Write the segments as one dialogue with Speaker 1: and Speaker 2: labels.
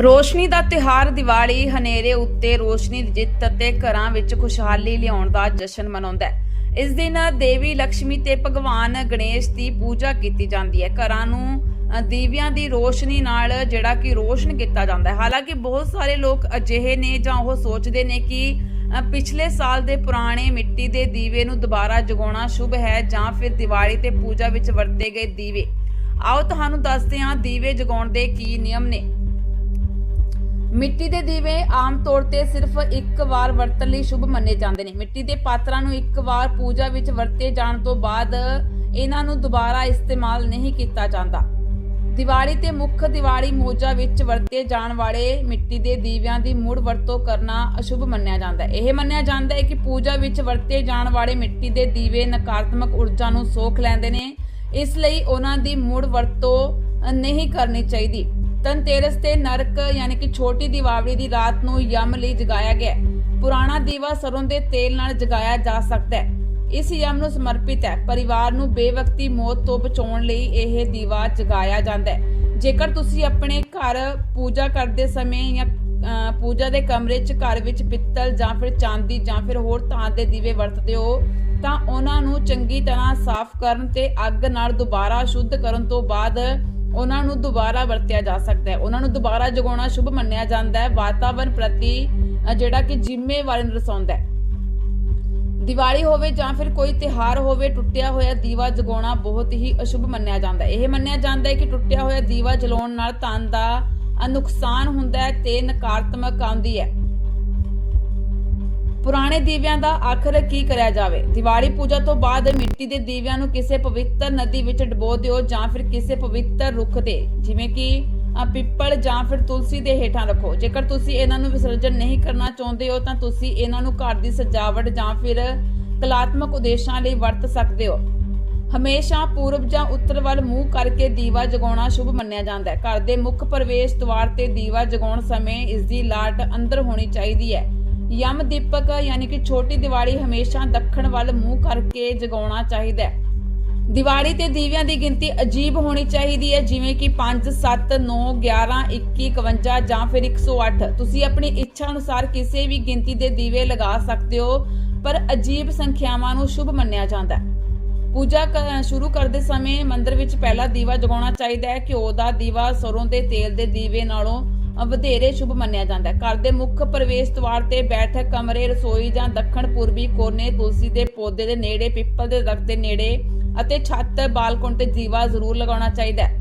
Speaker 1: ਰੋਸ਼ਨੀ ਦਾ ਤਿਹਾਰ ਦੀਵਾਲੀ ਹਨੇਰੇ ਉੱਤੇ ਰੋਸ਼ਨੀ ਦੀ ਜਿੱਤ ਅਤੇ ਘਰਾਂ ਵਿੱਚ ਖੁਸ਼ਹਾਲੀ ਲਿਆਉਣ ਦਾ ਜਸ਼ਨ ਮਨਾਉਂਦਾ ਹੈ। ਇਸ ਦਿਨ ਦੇਵੀ ਲక్ష్ਮੀ ਤੇ ਭਗਵਾਨ ਗਣੇਸ਼ ਦੀ ਪੂਜਾ ਕੀਤੀ ਜਾਂਦੀ ਹੈ। ਘਰਾਂ ਨੂੰ ਦੀਵਿਆਂ ਦੀ ਰੋਸ਼ਨੀ ਨਾਲ ਜਿਹੜਾ ਕਿ ਰੋਸ਼ਨ ਕੀਤਾ ਜਾਂਦਾ ਹੈ। ਹਾਲਾਂਕਿ ਬਹੁਤ ਸਾਰੇ ਲੋਕ ਅਜਿਹੇ ਨੇ ਜਾਂ ਉਹ ਸੋਚਦੇ ਨੇ ਕਿ ਪਿਛਲੇ ਸਾਲ ਦੇ ਪੁਰਾਣੇ ਮਿੱਟੀ ਦੇ ਦੀਵੇ ਨੂੰ ਦੁਬਾਰਾ ਜਗਾਉਣਾ ਸ਼ੁਭ ਹੈ ਜਾਂ ਫਿਰ ਦੀਵਾਲੀ ਤੇ ਪੂਜਾ ਵਿੱਚ ਵਰਤੇ ਗਏ ਦੀਵੇ। ਆਓ ਤੁਹਾਨੂੰ ਦੱਸਦੇ ਹਾਂ ਦੀਵੇ ਜਗਾਉਣ ਦੇ ਕੀ ਨਿਯਮ ਨੇ। ਮਿੱਟੀ ਦੇ ਦੀਵੇ ਆਮ ਤੌਰ ਤੇ ਸਿਰਫ ਇੱਕ ਵਾਰ ਵਰਤਣ ਲਈ ਸ਼ੁਭ ਮੰਨੇ ਜਾਂਦੇ ਨੇ। ਮਿੱਟੀ ਦੇ ਪਾਤਰਾਂ ਨੂੰ ਇੱਕ ਵਾਰ ਪੂਜਾ ਵਿੱਚ ਵਰਤੇ ਜਾਣ ਤੋਂ ਬਾਅਦ ਇਹਨਾਂ ਨੂੰ ਦੁਬਾਰਾ ਇਸਤੇਮਾਲ ਨਹੀਂ ਕੀਤਾ ਜਾਂਦਾ। ਦੀਵਾਲੀ ਤੇ ਮੁੱਖ ਦੀਵਾਲੀ ਮੋਜਾ ਵਿੱਚ ਵਰਤੇ ਜਾਣ ਵਾਲੇ ਮਿੱਟੀ ਦੇ ਦੀਵਿਆਂ ਦੀ ਮੁੜ ਵਰਤੋਂ ਕਰਨਾ ਅਸ਼ੁਭ ਮੰਨਿਆ ਜਾਂਦਾ। ਹੈ ਇਹ ਮੰਨਿਆ ਜਾਂਦਾ ਹੈ ਕਿ ਪੂਜਾ ਵਿੱਚ ਵਰਤੇ ਜਾਣ ਵਾਲੇ ਮਿੱਟੀ ਦੇ ਦੀਵੇ ਨਕਾਰਾਤਮਕ ਊਰਜਾ ਨੂੰ ਸੋਖ ਲੈਂਦੇ ਨੇ। ਇਸ ਲਈ ਉਹਨਾਂ ਦੀ ਮੁੜ ਵਰਤੋਂ ਨਹੀਂ ਕਰਨੀ ਚਾਹੀਦੀ। ਧਨਤੇਰਸ ਤੇ ਨਰਕ ਯਾਨੀ ਕਿ ਛੋਟੀ ਦੀਵਾਲੀ ਦੀ ਰਾਤ ਨੂੰ ਯਮ ਲਈ ਜਗਾਇਆ ਗਿਆ ਪੁਰਾਣਾ ਦੀਵਾ ਸਰੋਂ ਦੇ ਤੇਲ ਨਾਲ ਜਗਾਇਆ ਜਾ ਸਕਦਾ ਹੈ। ਇਸ ਯਮ ਨੂੰ ਸਮਰਪਿਤ ਹੈ। ਪਰਿਵਾਰ ਨੂੰ ਬੇਵਕਤੀ ਮੌਤ ਤੋਂ ਬਚਾਉਣ ਲਈ ਇਹ ਦੀਵਾ ਜਗਾਇਆ ਜਾਂਦਾ ਹੈ। ਜੇਕਰ ਤੁਸੀਂ ਆਪਣੇ ਘਰ ਪੂਜਾ ਕਰਦੇ ਸਮੇਂ ਜਾਂ ਪੂਜਾ ਦੇ ਕਮਰੇ 'ਚ ਘਰ ਵਿੱਚ ਪਿੱਤਲ ਜਾਂ ਫਿਰ ਚਾਂਦੀ ਜਾਂ ਫਿਰ ਹੋਰ ਧਾਤ ਦੇ ਦੀਵੇ ਵਰਤਦੇ ਹੋ, ਤਾਂ ਉਹਨਾਂ ਨੂੰ ਚੰਗੀ ਤਰ੍ਹਾਂ ਸਾਫ਼ ਕਰਨ ਤੇ ਅੱਗ ਨਾਲ ਦੁਬਾਰਾ ਸ਼ੁੱਧ ਕਰਨ ਤੋਂ ਬਾਅਦ ਉਹਨਾਂ ਨੂੰ ਦੁਬਾਰਾ ਵਰਤਿਆ ਜਾ ਸਕਦਾ ਹੈ। ਉਹਨਾਂ ਨੂੰ ਦੁਬਾਰਾ ਜਗਾਉਣਾ ਸ਼ੁਭ ਮੰਨਿਆ ਜਾਂਦਾ ਹੈ। ਵਾਤਾਵਰਣ ਪ੍ਰਤੀ ਜਿਹੜਾ ਕਿ ਜ਼ਿੰਮੇਵਾਰੀ ਨੂੰ ਦਰਸਾਉਂਦਾ ਹੈ। ਦੀਵਾਲੀ ਹੋਵੇ ਜਾਂ ਫਿਰ ਕੋਈ ਤਿਹਾਰ ਹੋਵੇ, ਟੁੱਟਿਆ ਹੋਇਆ ਦੀਵਾ ਜਗਾਉਣਾ ਬਹੁਤ ਹੀ ਅਸ਼ੁਭ ਮੰਨਿਆ ਜਾਂਦਾ ਹੈ। ਇਹ ਮੰਨਿਆ ਜਾਂਦਾ ਹੈ ਕਿ ਟੁੱਟਿਆ ਹੋਇਆ ਦੀਵਾ ਜਲਾਉਣ ਨਾਲ ਧਨ ਦਾ ਨੁਕਸਾਨ ਹੁੰਦਾ ਹੈ ਤੇ ਨਕਾਰਾਤਮਕ ਆਉਂਦੀ ਹੈ। ਪੁਰਾਣੇ ਦੀਵਿਆਂ ਦਾ ਆਖਰ ਕੀ ਕਰਿਆ ਜਾਵੇ? ਦੀਵਾਲੀ ਪੂਜਾ ਤੋਂ ਬਾਅਦ ਮਿੱਟੀ ਦੇ ਦੀਵਿਆਂ ਨੂੰ ਕਿਸੇ ਪਵਿੱਤਰ ਨਦੀ ਵਿੱਚ ਡਬੋ ਦਿਓ ਜਾਂ ਫਿਰ ਕਿਸੇ ਪਵਿੱਤਰ ਰੁੱਖ ਤੇ। ਜਿਵੇਂ ਕਿ ਪਿੱਪਲ ਜਾਂ ਫਿਰ ਤੁਲਸੀ ਦੇ ਹੇਠਾਂ ਰੱਖੋ। ਜੇਕਰ ਤੁਸੀਂ ਇਹਨਾਂ ਨੂੰ ਵਿਸਰਜਨ ਨਹੀਂ ਕਰਨਾ ਚਾਹੁੰਦੇ ਹੋ, ਤਾਂ ਤੁਸੀਂ ਇਹਨਾਂ ਨੂੰ ਘਰ ਦੀ ਸਜਾਵਟ ਜਾਂ ਫਿਰ ਕਲਾਤਮਕ ਉਦੇਸ਼ਾਂ ਲਈ ਵਰਤ ਸਕਦੇ ਹੋ। ਹਮੇਸ਼ਾ ਪੂਰਬ ਜਾਂ ਉੱਤਰ ਵੱਲ ਮੂੰਹ ਕਰਕੇ ਦੀਵਾ ਜਗਾਉਣਾ ਸ਼ੁਭ ਮੰਨਿਆ ਜਾਂਦਾ ਹੈ। ਘਰ ਦੇ ਮੁੱਖ ਪ੍ਰਵੇਸ਼ ਦੁਆਰ ਤੇ ਦੀਵਾ ਜਗਾਉਣ ਸਮੇਂ ਇਸ ਦੀ ਲਾਟ ਅੰਦਰ ਹੋਣੀ ਚਾਹੀਦੀ ਹੈ। ਯਮ ਦੀਪਕ ਯਾਨੀ ਕਿ ਛੋਟੀ ਦੀਵਾਲੀ ਹਮੇਸ਼ਾ ਦੱਖਣ ਵੱਲ ਮੂੰਹ ਕਰਕੇ ਜਗਾਉਣਾ ਚਾਹੀਦਾ ਹੈ। ਦੀਵਾਲੀ ਤੇ ਦੀਵਿਆਂ ਦੀ ਗਿਣਤੀ ਅਜੀਬ ਹੋਣੀ ਚਾਹੀਦੀ ਹੈ, ਜਿਵੇਂ ਕਿ 5 7 9 11 21 51 ਜਾਂ ਫਿਰ 108 ਤੁਸੀਂ ਆਪਣੀ ਇੱਛਾ ਅਨੁਸਾਰ ਕਿਸੇ ਵੀ ਗਿਣਤੀ ਦੇ ਦੀਵੇ ਲਗਾ ਸਕਦੇ ਹੋ, ਪਰ ਅਜੀਬ ਸੰਖਿਆਵਾਂ ਨੂੰ ਸ਼ੁਭ ਮੰਨਿਆ ਜਾਂਦਾ ਹੈ। ਪੂਜਾ ਸ਼ੁਰੂ ਕਰਦੇ ਸਮੇਂ ਮੰਦਰ ਵਿੱਚ ਪਹਿਲਾ ਦੀਵਾ ਜਗਾਉਣਾ ਚਾਹੀਦਾ ਹੈ ਘਿਓ ਦਾ ਦੀਵਾ ਸਰੋਂ ਦੇ ਤੇਲ ਦੇ ਦੀਵੇ ਨਾਲੋਂ ਵਧੇਰੇ ਸ਼ੁਭ ਮੰਨਿਆ ਜਾਂਦਾ ਹੈ। ਘਰ ਦੇ ਮੁੱਖ ਪ੍ਰਵੇਸ਼ ਦੁਆਰ ਤੇ ਬੈਠਕ, ਕਮਰੇ, ਰਸੋਈ ਜਾਂ ਦੱਖਣ ਪੂਰਬੀ ਕੋਨੇ, ਤੁਲਸੀ ਦੇ ਪੌਦੇ ਦੇ ਨੇੜੇ, ਪਿੱਪਲ ਦੇ ਦਰਖਤ ਦੇ ਨੇੜੇ ਅਤੇ ਛੱਤ, ਬਾਲਕੋਨ ਤੇ ਦੀਵਾ ਜ਼ਰੂਰ ਲਗਾਉਣਾ ਚਾਹੀਦਾ ਹੈ।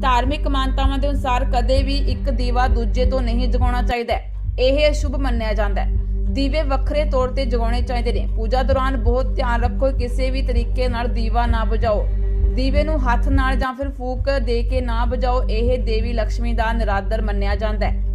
Speaker 1: ਧਾਰਮਿਕ ਮਾਨਤਾਵਾਂ ਦੇ ਅਨੁਸਾਰ ਕਦੇ ਵੀ ਇੱਕ ਦੀਵਾ ਦੂਜੇ ਤੋਂ ਨਹੀਂ ਜਗਾਉਣਾ ਚਾਹੀਦਾ ਇਹ ਅਸ਼ੁਭ ਮੰਨਿਆ ਜਾਂਦਾ ਹੈ। ਦੀਵੇ ਵੱਖਰੇ ਤੌਰ ਤੇ ਜਗਾਉਣੇ ਚਾਹੀਦੇ ਨੇ। ਪੂਜਾ ਦੌਰਾਨ ਬਹੁਤ ਧਿਆਨ ਰੱਖੋ ਕਿਸੇ ਵੀ ਤਰੀਕੇ ਨਾਲ ਦੀਵਾ ਨਾ ਬੁਝਾਓ। ਦੀਵੇ ਨੂੰ ਹੱਥ ਨਾਲ ਜਾਂ ਫਿਰ ਫੂਕ ਦੇ ਕੇ ਨਾ ਬੁਝਾਓ ਇਹ ਦੇਵੀ ਲక్ష్ਮੀ ਦਾ ਨਿਰਾਦਰ ਮੰਨਿਆ ਜਾਂਦਾ ਹੈ।